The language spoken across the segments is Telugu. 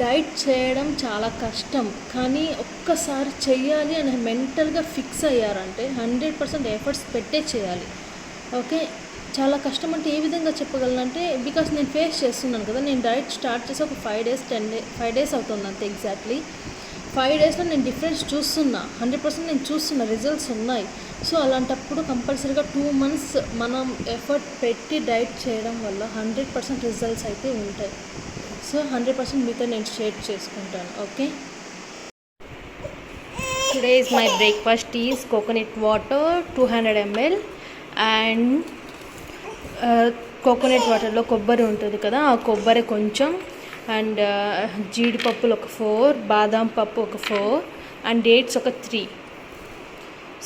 డైట్ చేయడం చాలా కష్టం. కానీ ఒక్కసారి చెయ్యాలి అని మెంటల్గా ఫిక్స్ అయ్యారంటే హండ్రెడ్ పర్సెంట్ ఎఫర్ట్స్ పెట్టే చేయాలి. ఓకే? చాలా కష్టం అంటే ఏ విధంగా చెప్పగలనంటే బికాస్ నేను ఫేస్ చేస్తున్నాను కదా నేను డైట్ స్టార్ట్ చేసి ఒక five days ten day five days అవుతుంది అంతే ఎగ్జాక్ట్లీ. ఫైవ్ డేస్లో నేను డిఫరెన్స్ చూస్తున్నా. హండ్రెడ్ పర్సెంట్ నేను చూస్తున్నా రిజల్ట్స్ ఉన్నాయి. సో అలాంటప్పుడు కంపల్సరీగా టూ మంత్స్ మనం ఎఫర్ట్ పెట్టి డైట్ చేయడం వల్ల హండ్రెడ్ పర్సెంట్ రిజల్ట్స్ అయితే ఉంటాయి. సో హండ్రెడ్ పర్సెంట్ మీతో నేను షేర్ చేసుకుంటాను okay? Today is my breakfast is coconut water two hundred ML and coconut వాటర్లో కొబ్బరి ఉంటుంది కదా ఆ కొబ్బరి కొంచెం అండ్ uh, జీడిపప్పులు ఒక ఫోర్ బాదాం పప్పు ఒక ఫోర్ అండ్ డేట్స్ ఒక three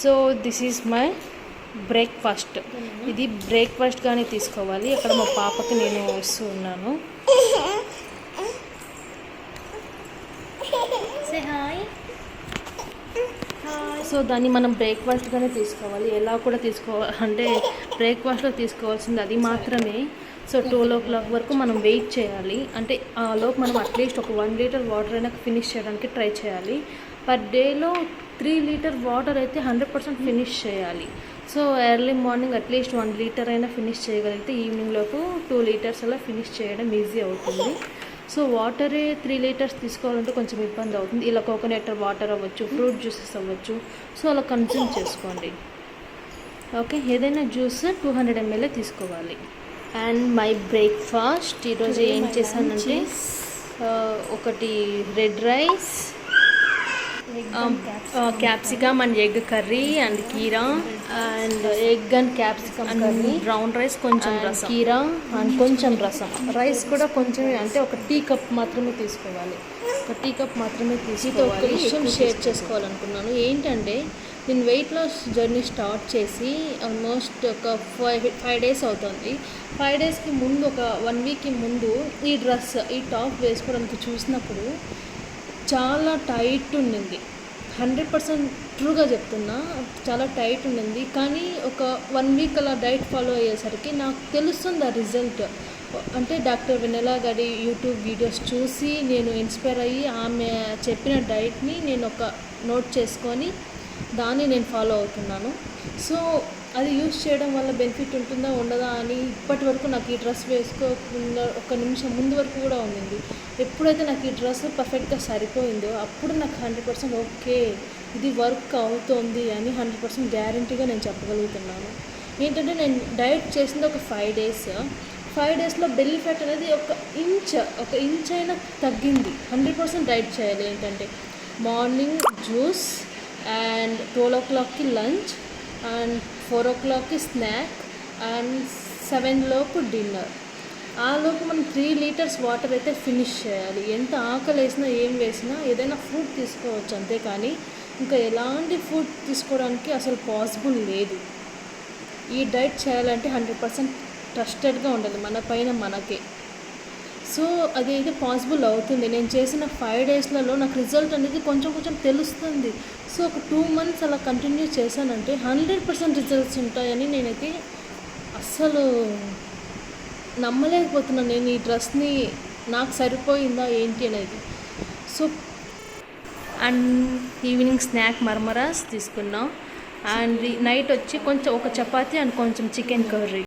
so this is my breakfast. ఇది బ్రేక్ఫాస్ట్గానే తీసుకోవాలి. అక్కడ మా పాపకి నేను వస్తూ ఉన్నాను. సే దాన్ని మనం బ్రేక్ఫాస్ట్గానే తీసుకోవాలి. ఎలా కూడా తీసుకోవాలి అంటే బ్రేక్ఫాస్ట్లో తీసుకోవాల్సింది అది మాత్రమే. సో ట్వెల్వ్ ఓ క్లాక్ వరకు మనం వెయిట్ చేయాలి. అంటే ఆ లోపు మనం అట్లీస్ట్ ఒక వన్ లీటర్ వాటర్ అయినా ఫినిష్ చేయడానికి ట్రై చేయాలి. పర్ డేలో త్రీ లీటర్ వాటర్ అయితే హండ్రెడ్ పర్సెంట్ ఫినిష్ చేయాలి. So early morning at least one litre అయినా ఫినిష్ చేయగలిగితే ఈవినింగ్ లోపు టూ లీటర్స్ అలా ఫినిష్ చేయడం ఈజీ అవుతుంది. సో వాటరే త్రీ లీటర్స్ తీసుకోవాలంటే కొంచెం ఇబ్బంది అవుతుంది. ఇలా కోకోనట్ వాటర్ అవ్వచ్చు ఫ్రూట్ జ్యూసెస్ అవ్వచ్చు. సో అలా కన్జ్యూమ్ చేసుకోండి. ఓకే ఏదైనా జ్యూస్ టూ హండ్రెడ్ ఎంఎల్ఏ తీసుకోవాలి. And my breakfast. ఈరోజు ఏం చేశానంటే ఒకటి red rice capsicum and egg curry and కీరా and egg and capsicum curry brown rice కొంచెం రసం. కీరా అండ్ కొంచెం రసం. రైస్ కూడా కొంచెం అంటే ఒక టీ కప్ మాత్రమే తీసుకోవాలి. ఒక టీ కప్ మాత్రమే తీసుకోవాలి ఒక విషయం షేర్ చేసుకోవాలనుకున్నాను. ఏంటంటే నేను వెయిట్ లాస్ జర్నీ స్టార్ట్ చేసి ఆల్మోస్ట్ ఒక ఫైవ్ ఫైవ్ డేస్ అవుతుంది. ఫైవ్ డేస్కి ముందు ఒక వన్ వీక్కి ముందు ఈ డ్రెస్ ఈ టాప్ వేసుకోవడానికి చూసినప్పుడు చాలా టైట్ ఉండింది. హండ్రెడ్ పర్సెంట్ ట్రూగా చెప్తున్నా చాలా టైట్ ఉండింది. కానీ ఒక వన్ వీక్ అలా డైట్ ఫాలో అయ్యేసరికి నాకు తెలుస్తుంది ఆ రిజల్ట్. అంటే డాక్టర్ వెనెలా గారి యూట్యూబ్ వీడియోస్ చూసి నేను ఇన్స్పైర్ అయ్యి ఆమె చెప్పిన డైట్ని నేను ఒక నోట్ చేసుకొని దాన్ని నేను ఫాలో అవుతున్నాను. సో అది యూస్ చేయడం వల్ల బెనిఫిట్ ఉంటుందా ఉండదా అని ఇప్పటి వరకు నాకు ఈ డ్రెస్ వేసుకోకుండా ఒక నిమిషం ముందు వరకు కూడా ఉండింది. ఎప్పుడైతే నాకు ఈ డ్రెస్ పర్ఫెక్ట్గా సరిపోయిందో అప్పుడు నాకు హండ్రెడ్ పర్సెంట్ ఓకే ఇది వర్క్ అవుతోంది అని హండ్రెడ్ పర్సెంట్ గ్యారంటీగా నేను చెప్పగలుగుతున్నాను. ఏంటంటే నేను డైట్ చేసింది ఒక ఫైవ్ డేస్. ఫైవ్ డేస్లో బెల్లీ ఫ్యాట్ అనేది ఒక ఇంచ్ ఒక ఇంచ్ అయినా తగ్గింది. హండ్రెడ్ పర్సెంట్ డైట్ చేయాలి. ఏంటంటే మార్నింగ్ జ్యూస్ అండ్ ట్వెల్వ్ ఓ క్లాక్కి లంచ్ అండ్ ఫోర్ ఓ క్లాక్కి స్నాక్ అండ్ సెవెన్ లోపు డిన్నర్. ఆ లోపు మనం త్రీ లీటర్స్ వాటర్ అయితే ఫినిష్ చేయాలి. ఎంత ఆకలి వేసినా ఏం వేసినా ఏదైనా ఫ్రూట్ తీసుకోవచ్చు అంతేకాని ఇంకా ఎలాంటి ఫుడ్ తీసుకోవడానికి అసలు పాసిబుల్ లేదు. ఈ డైట్ చేయాలంటే హండ్రెడ్ పర్సెంట్ ట్రస్టెడ్గా ఉండాలి. మన పైన మనకే. సో అది అయితే పాసిబుల్ అవుతుంది. నేను చేసిన ఫైవ్ డేస్లలో నాకు రిజల్ట్ అనేది కొంచెం కొంచెం తెలుస్తుంది. సో ఒక టూ మంత్స్ అలా కంటిన్యూ చేశానంటే హండ్రెడ్ పర్సెంట్ రిజల్ట్స్ ఉంటాయని నేనైతే అస్సలు నమ్మలేకపోతున్నాను. నేను ఈ డ్రెస్ని నాకు సరిపోయిందా ఏంటి అనేది. సో అండ్ ఈవినింగ్ స్నాక్ మర్మరాస్ తీసుకున్నాం అండ్ నైట్ వచ్చి కొంచెం ఒక చపాతీ అండ్ కొంచెం చికెన్ కర్రీ.